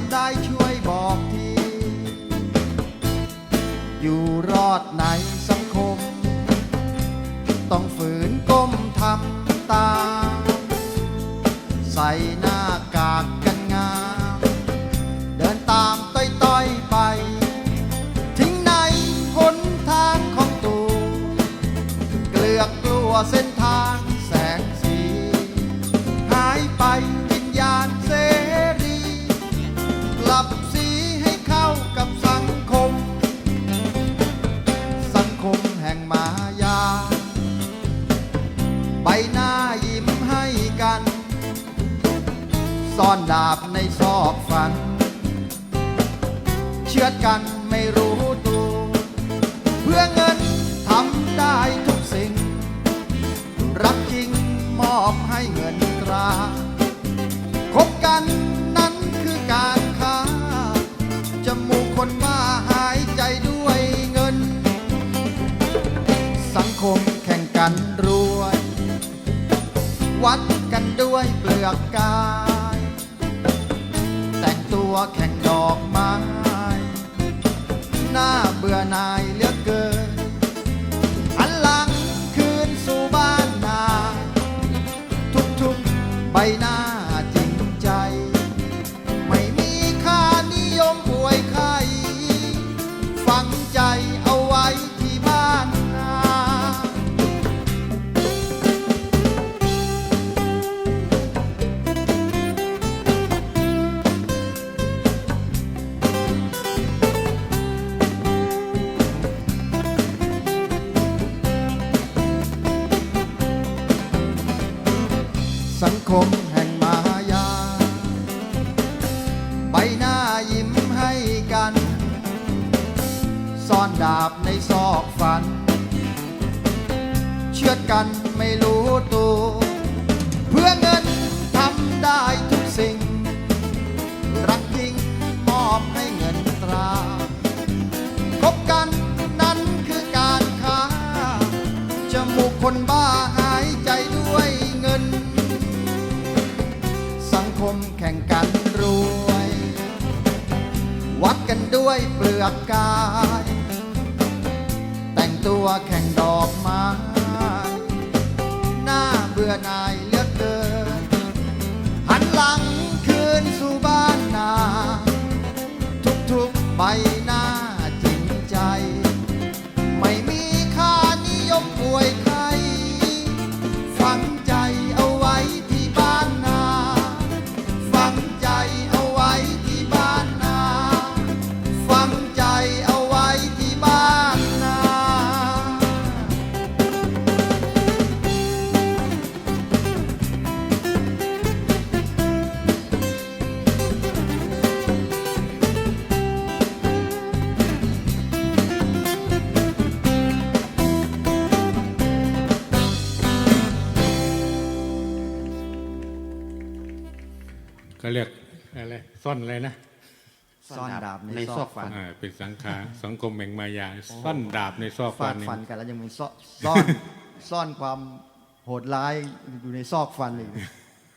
ำได้ช่วยบอกที อยู่รอดในสังคม ต้องฝืนก้มทำตามใส่หน้ากากกันงาม เดินตามต้อยๆไป ทิ้งในหนทางของตัว เกลือกกลัวเส้นทาง ซ่อนดาบในซอกฝัน เชือดกันไม่รู้ตัว เพื่อเงินทำได้ทุกสิ่ง รักจริงมอบให้เงินตราคบกันนั้นคือการค้า จมูกคนบ้าหายใจด้วยเงิน สังคมแข่งกันรวย วัดกันด้วยเปลือกกา แข่งดอกไม้ หน้าเบื่อนายเลือเกิน คมแห่งมายา ใบหน้ายิ้มให้กัน ซ่อนดาบในซอกฝัน เชื่อดกันไม่รู้ตัว เพื่อเงินทำได้ทุกสิ่ง รักจริงมอบให้เงินตราคบกันนั้นคือการค้าจมูกคนบ้า วัดกันด้วยเปลือกกาย แต่งตัวแข่งดอกไม้หน้าเบื่อหน่ายเลือกเกินหันหลังคืนสู่บ้านนา ทุกๆใบหน้า ก็เรียกอะไรซ่อนอะไรนะซ่อนดาบในในซซออกกฝัฝันนอ่าเป็นสังขาสังคมแห่งมายาซ่อนดาบในซอกฟาฟัดนนี่ฟันกันแล้วยังมีซ่อนซ่อนซ่อนความโหดร้ายอยู่ในซอกฟันเลย